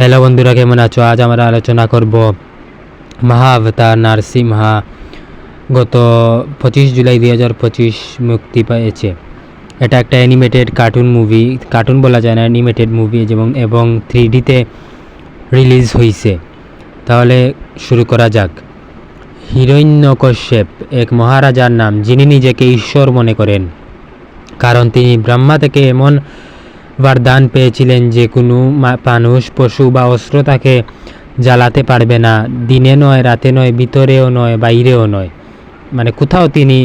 Hello বন্ধুরা, কেমন আছো? আজ আমরা আলোচনা করব মহাবতার নারসিমহা গত পঁচিশ জুলাই দুই হাজার পঁচিশ মুক্তি পেয়েছে। এটা একটা অ্যানিমেটেড কার্টুন মুভি কার্টুন বলা যায় না অ্যানিমেটেড মুভি যেমন এবং থ্রি ডিতে রিলিজ হয়েছে তাহলে শুরু করা যাক। হিরণ্যকশ্যপ, এক মহারাজার নাম, যিনি নিজেকে ঈশ্বর মনে করেন। কারণ তিনি ব্রহ্মা থেকে এমন বরদান পেয়েছিলেন যে কোনো মানুষ পশু বা অস্ত্র তাকে জ্বালাতে পারবে না দিনে নয় রাতে নয় ভিতরেও নয় বাইরেও নয় মানে কোথাও তিনি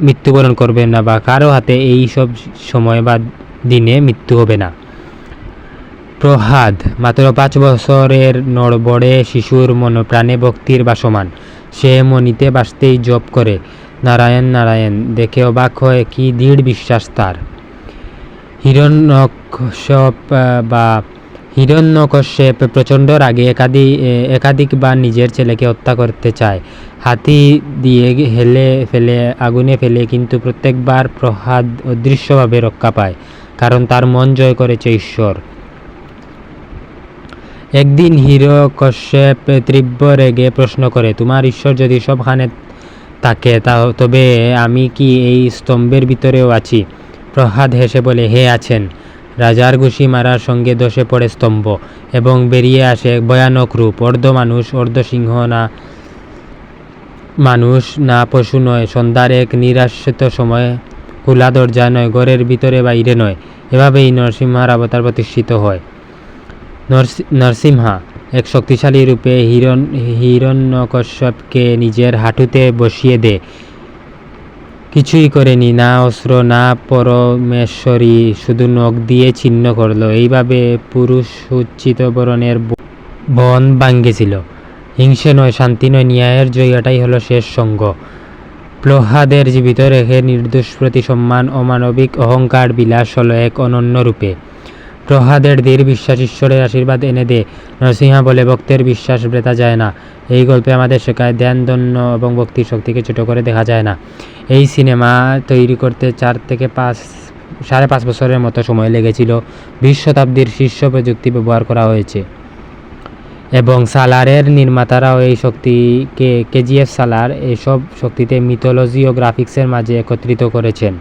মৃত্যুবরণ করবেন না বা কারও হাতে এই সব সময় বা দিনে মৃত্যু হবে না প্রহাদ মাত্র পাঁচ বছরের নড়বড়ে শিশুর মন প্রাণে ভক্তির বাসমান সে মনিতে বাসতেই জপ করে নারায়ণ নারায়ণ দেখে অবাক হয়ে কি দৃঢ় বিশ্বাস তার হিরণ্যকশ্যপ বা হিরণ্যকশ্যপ প্রচণ্ড রাগে একাধিক একাধিকবার নিজের ছেলেকে হত্যা করতে চায়। হাতি দিয়ে হেলে ফেলে, আগুনে ফেলে কিন্তু প্রত্যেকবার প্রহাদ অদৃশ্যভাবে রক্ষা পায়, কারণ তার মন জয় করেছে ঈশ্বর। একদিন হিরো কশ্যপ তীব্র রেগে প্রশ্ন করে, তোমার ঈশ্বর যদি সবখানে থাকে তা, তবে আমি কি এই স্তম্ভের ভিতরেও আছি? প্রহাদ হেসে বলে, হে আছেন। রাজার ঘুষি মারার সঙ্গে দশে পড়ে স্তম্ভ এবং বেরিয়ে আসে ভয়ানক রূপ। অর্ধ মানুষ, অর্ধ সিংহ না, মানুষ না পশু নয়। সন্ধ্যার এক নিরাশ্রিত সময় খোলা দরজা নয়, ঘরের ভিতরে বাইরে নয়। এভাবেই নরসিংহার অবতার প্রতিষ্ঠিত হয়। নরসি- নরসিংহা এক শক্তিশালী রূপে হিরণ, হিরণ্যকশ্যপকে নিজের হাঁটুতে বসিয়ে দেয়। কিছুই করেনি, না অস্ত্র, না পরমেশ্বরী, শুধু নখ দিয়ে ছিন্ন করল। এইভাবে পুরুষ উচ্চিত বরণের বন ভাঙ্গেছিল। হিংসে নয়, শান্তি নয়, ন্যায়ের জয়টাই হলো শেষ সঙ্গ। প্রহাদের জীবিত রেখে নির্দোষ প্রতি সম্মান অমানবিক অহংকার বিলাস হলো এক অনন্য রূপে। প্রহাদের দৃঢ় বিশ্বাস, ঈশ্বরের আশীর্বাদ এনে দে। নরসিংহা বলে, ভক্তের বিশ্বাস ব্রেতা যায় না। এই গল্পে আমাদের শেখায় ধ্যান দন্য এবং ভক্তির শক্তিকে ছোট করে দেখা যায় না। এই সিনেমা তৈরি করতে চার থেকে পাঁচ, সাড়ে পাঁচ বছরের মতো সময় লেগেছিল। বিশ শতাব্দীর শীর্ষ প্রযুক্তি ব্যবহার করা হয়েছে। এবং সালারের নির্মাতারাও এই শক্তিকে, কেজিএফ সালার এসব শক্তিতে মিথোলজি ও গ্রাফিক্সের মাঝে একত্রিত করেছেন।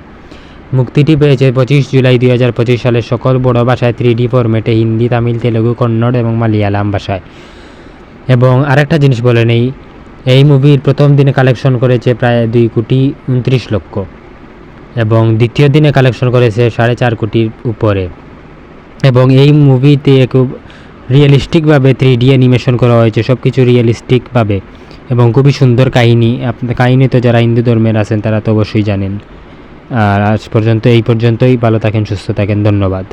মুক্তিটি পেয়েছে পঁচিশ জুলাই দুই হাজার পঁচিশ সালে সকল বড় ভাষায় থ্রি ডি ফরম্যাটে হিন্দি, তামিল, তেলেগু, কন্নড় এবং মালয়ালাম ভাষায়। এবং আরেকটা জিনিস বলে নেই এই মুভির প্রথম দিনে কালেকশন করেছে প্রায় দুই কোটি উনত্রিশ লক্ষ এবং দ্বিতীয় দিনে কালেকশন করেছে সাড়ে চার কোটির উপরে। এবং এই মুভিতে খুব রিয়েলিস্টিকভাবে থ্রি ডি অ্যানিমেশন করা হয়েছে সব কিছু রিয়েলিস্টিকভাবে এবং খুবই সুন্দর কাহিনী। আপনার কাহিনী তো যারা হিন্দু ধর্মের আছেন তারা তো অবশ্যই জানেন। আর আজ পর্যন্ত, এই পর্যন্তই। ভালো থাকেন, সুস্থ থাকেন। ধন্যবাদ।